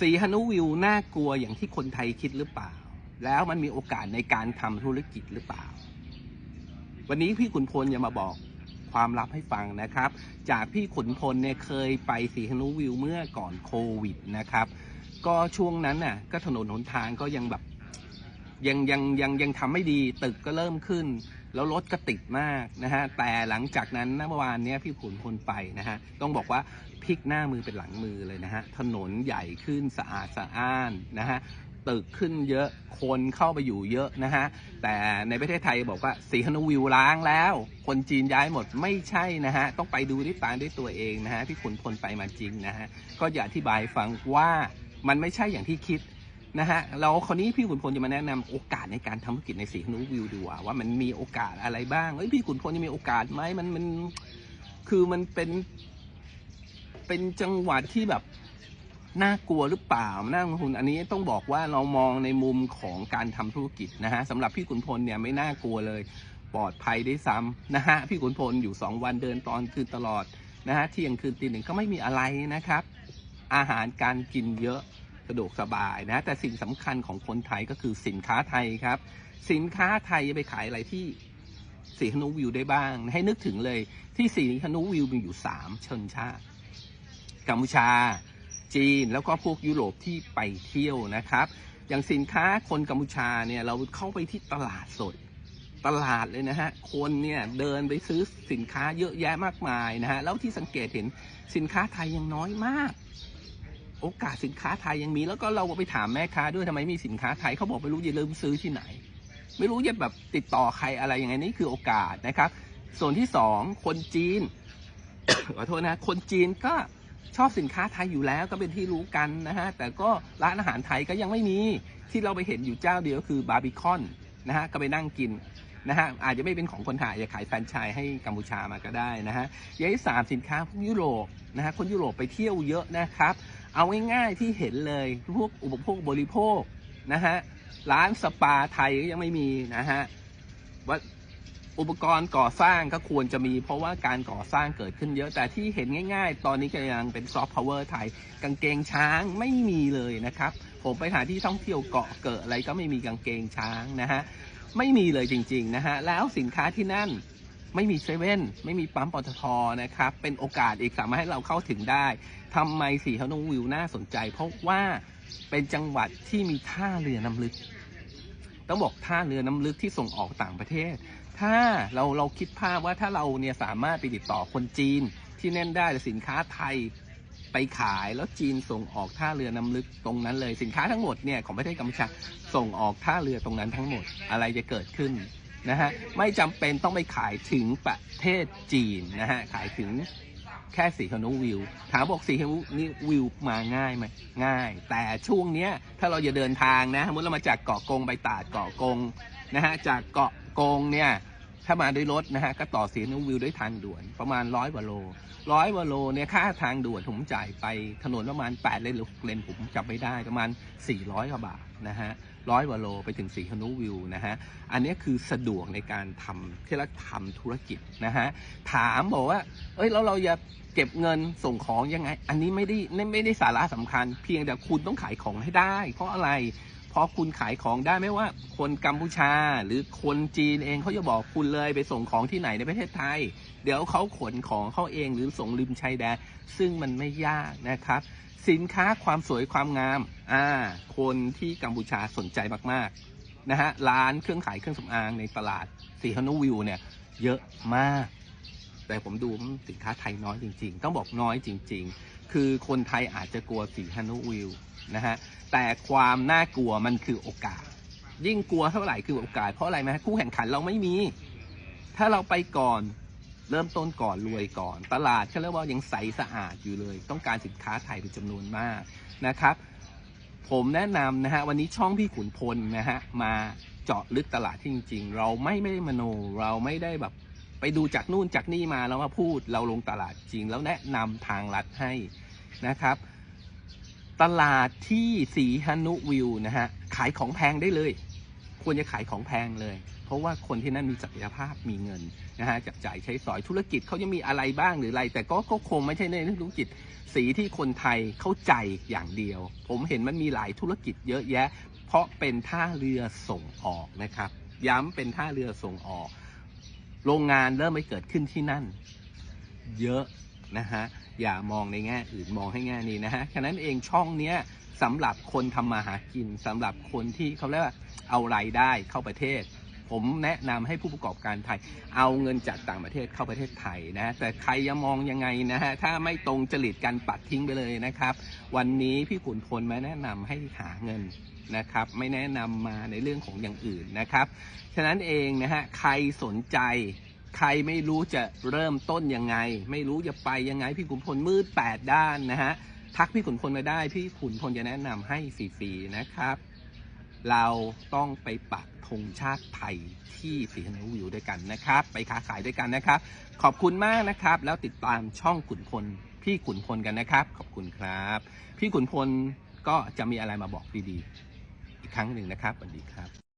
สีฮานุวิวน่ากลัวอย่างที่คนไทยคิดหรือเปล่า แล้วมันมีโอกาสในการทำธุรกิจหรือเปล่า วันนี้พี่ขุนพลจะมาบอกความลับให้ฟังนะครับ จากพี่ขุนพลเนี่ยเคยไปสีฮานุวิวเมื่อก่อนโควิดนะครับ ก็ช่วงนั้นน่ะก็ถนนหนทางก็ยังแบบยังยังยังยังทำไม่ดีตึกก็เริ่มขึ้น แล้วรถก็ติดมากนะฮะแต่หลังจากนั้นนะเมื่อวานเนี้ยพี่ขุนพลไปนะฮะต้องบอกว่าพลิกหน้ามือเป็นหลังมือเลยนะฮะถนนใหญ่ขึ้นสะอาดสะอ้านนะฮะตึกขึ้นเยอะคนเข้าไปอยู่เยอะนะฮะแต่ในประเทศไทยบอกว่าสีฮนุวิวล้างแล้ว คนจีนย้ายหมดไม่ใช่นะฮะต้องไปดูด้วยตาด้วยตัวเองนะฮะพี่ขุนพลไปมาจริงนะฮะก็อย่าอธิบายฟังว่ามันไม่ใช่อย่างที่คิด นะฮะเราคราวนี้พี่ขุนพลจะมาแนะนำโอกาสในการทำธุรกิจในสีฮานุวิวดูว่าว่ามันมีโอกาสอะไรบ้างเอ้ยพี่ขุนพลจะมีโอกาสไหมมันมันคือมันเป็นเป็นจังหวัดที่แบบน่ากลัวหรือเปล่าน่าลงทุนอันนี้ต้องบอกว่าเรามองในมุมของการทำธุรกิจนะฮะสำหรับพี่ขุนพลเนี่ยไม่น่ากลัวเลย ปลอดภัยได้ซ้ำนะฮะพี่ขุนพลอยู่สองวันเดินตอนคืนตลอดนะฮะเที่ยงคืนตีหนึ่งก็ไม่มีอะไรนะครับ อาหารการกินเยอะ สะดวกสบายนะแต่สิ่งสำคัญของคนไทยก็คือสินค้าไทยครับ สินค้าไทยจะไปขายอะไรที่สีฮานุวิวได้บ้าง ให้นึกถึงเลยที่สีฮานุวิวมีอยู่สามชนชาติกัมพูชา จีนแล้วก็พวกยุโรปที่ไปเที่ยวนะครับ อย่างสินค้าคนกัมพูชาเนี่ยเราเข้าไปที่ตลาดสดตลาดเลยนะฮะ คนเนี่ยเดินไปซื้อสินค้าเยอะแยะมากมายนะฮะ แล้วที่สังเกตเห็นสินค้าไทยยังน้อยมาก โอกาสสินค้าไทยยังมี แล้วก็เราไปถามแม่ค้าด้วยทำไมมีสินค้าไทยเขาบอกไม่รู้จะเริ่มซื้อที่ไหน ไม่รู้จะแบบติดต่อใครอะไรยังไงนี่คือโอกาสนะครับ ส่วนที่สองคนจีนขอโทษนะคนจีนก็ชอบสินค้าไทยอยู่แล้วก็เป็นที่รู้กันนะฮะแต่ก็ร้านอาหารไทยก็ยังไม่มีที่เราไปเห็นอยู่เจ้าเดียวคือบาร์บีคอนนะฮะก็ไปนั่งกินนะฮะอาจจะไม่เป็นของคนไทยอาจจะขายแฟรนไชส์ให้กัมพูชามาก็ได้นะฮะอย่างที่สามสินค้าพวกยุโรปนะฮะคนยุโรปไปเที่ยวเยอะนะครับ เอาง่ายๆที่เห็นเลยพวกอุปโภคบริโภคนะฮะร้านสปาไทยก็ยังไม่มีนะฮะว่าอุปกรณ์ก่อสร้างก็ควรจะมี เพราะว่าการก่อสร้างเกิดขึ้นเยอะแต่ที่เห็นง่าย ๆ ตอนนี้ก็ยังเป็นซอฟต์พาวเวอร์ไทย กางเกงช้างไม่มีเลยนะครับ ผมไปหาที่ท่องเที่ยวเกาะเกิดอะไรก็ไม่มีกางเกงช้างนะฮะไม่มีเลยจริง ๆ นะฮะแล้วสินค้าที่นั่น ไม่มีเซเว่นไม่มีปั๊มปตทนะครับ เป็นโอกาสอีกสามารถให้เราเข้าถึงได้ทำไมสีฮานงวิวน่าสนใจ เพราะว่าเป็นจังหวัดที่มีท่าเรือน้ำลึก ต้องบอกท่าเรือน้ำลึกที่ส่งออกต่างประเทศ ถ้าเราเราคิดภาพว่าถ้าเราเนี่ยสามารถไปติดต่อคนจีนที่แน่นได้สินค้าไทยไปขายแล้วจีนส่งออกท่าเรือน้ำลึกตรงนั้นเลยสินค้าทั้งหมดเนี่ยของประเทศกัมพูชาส่งออกท่าเรือตรงนั้นทั้งหมดอะไรจะเกิดขึ้น นะฮะไม่จำเป็นต้องไปขายถึงประเทศจีนนะฮะขายถึงแค่สีฮานุวิว ถามบอกสีฮานุวิวมาง่ายไหมง่าย แต่ช่วงเนี้ยถ้าเราจะเดินทางนะสมมติเรามาจากเกาะกงไปตาดเกาะกงนะฮะจากเกาะกงเนี่ย ถ้ามาด้วยรถนะฮะก็ต่อเสีฮานุวิวด้วยทางด่วนประมาณร้อยกว่าโลร้อยกว่าโลเนี่ยค่าทางด่วนผมจ่ายไปถนนประมาณ 8 เลนหรือเลนผมจำไม่ได้ประมาณ 400กว่าบาทนะฮะร้อยกว่าโลไปถึงสีฮนุวิวนะฮะอันนี้คือสะดวกในการทำที่เราทำธุรกิจนะฮะถามบอกว่า เอ้ยแล้วเราจะเก็บเงินส่งของยังไง อันนี้ไม่ได้ไม่ได้สาระสำคัญ เพียงแต่คุณต้องขายของให้ได้ เพราะอะไร พราะคุณขายของได้ไม่ว่า คนกัมพูชาหรือคนจีนเองเขาจะบอกคุณเลยไปส่งของที่ไหนในประเทศไทย เดี๋ยวเขาขนของเขาเองหรือส่งริมชายแดนซึ่งมันไม่ยากนะครับ สินค้าความสวยความงามอ่าคนที่กัมพูชาสนใจมากๆนะฮะร้านเครื่องขายเครื่องสำอางในตลาดสีฮานุวิวเนี่ยเยอะมาก แต่ผมดูสินค้าไทยน้อยจริง ๆ ต้องบอกน้อยจริง ๆ คือคนไทยอาจจะกลัวสีฮานุวิวนะฮะแต่ความน่ากลัวมันคือโอกาส ยิ่งกลัวเท่าไหร่คือโอกาส เพราะอะไรไหมคู่แข่งขันเราไม่มี ถ้าเราไปก่อนเริ่มต้นก่อนรวยก่อน ตลาดเขาเรียกว่ายังใสสะอาดอยู่เลย ต้องการสินค้าไทยเป็นจำนวนมากนะครับ ผมแนะนำนะฮะวันนี้ช่องพี่ขุนพลนะฮะมาเจาะลึกตลาดที่จริง ๆ เราไม่ไม่ได้มโนเราไม่ได้แบบ ไปดูจากนู่นจากนี่มาแล้วมาพูดเราลงตลาดจริง แล้วแนะนำทางลัดให้นะครับ ตลาดที่สีฮานุวิวนะฮะขายของแพงได้เลย ควรจะขายของแพงเลย เพราะว่าคนที่นั่นมีศักยภาพมีเงินนะฮะจับจ่ายใช้สอยธุรกิจเขายังมีอะไรบ้างหรืออะไร แต่ก็ก็คงไม่ใช่ในธุรกิจสีที่คนไทยเข้าใจอย่างเดียว ผมเห็นมันมีหลายธุรกิจเยอะแยะ เพราะเป็นท่าเรือส่งออกนะครับ ย้ำเป็นท่าเรือส่งออก โรงงานเริ่มไม่เกิดขึ้นที่นั่น เยอะนะฮะอย่ามองในแง่อื่นมองให้แง่นี้นะฮะฉะนั้นเองช่องเนี้ยสำหรับคนทำมาหากินสำหรับคนที่เขาเรียกว่าเอารายได้เข้าประเทศ ผมแนะนำให้ผู้ประกอบการไทย เอาเงินจากต่างประเทศเข้าประเทศไทยนะแต่ใครจะมองยังไงนะฮะถ้าไม่ตรงจริตกันปัดทิ้งไปเลยนะครับ วันนี้พี่ขุนพลมาแนะนำให้หาเงินนะครับ ไม่แนะนำมาในเรื่องของอย่างอื่นนะครับ ฉะนั้นเองนะฮะใครสนใจใครไม่รู้จะเริ่มต้นยังไง ไม่รู้จะไปยังไง พี่ขุนพลมืดแปดด้านนะฮะ ทักพี่ขุนพลมาได้ พี่ขุนพลจะแนะนำให้ฟรีๆนะครับ เราต้องไปปักธงชาติไทยที่สีนวิวด้วยกันนะครับ ไปค้าขายด้วยกันนะครับ ขอบคุณมากนะครับ แล้วติดตามช่องขุนพลพี่ขุนพลกันนะครับ ขอบคุณครับ พี่ขุนพลก็จะมีอะไรมาบอกดีๆ อีกครั้งหนึ่งนะครับสวัสดีครับ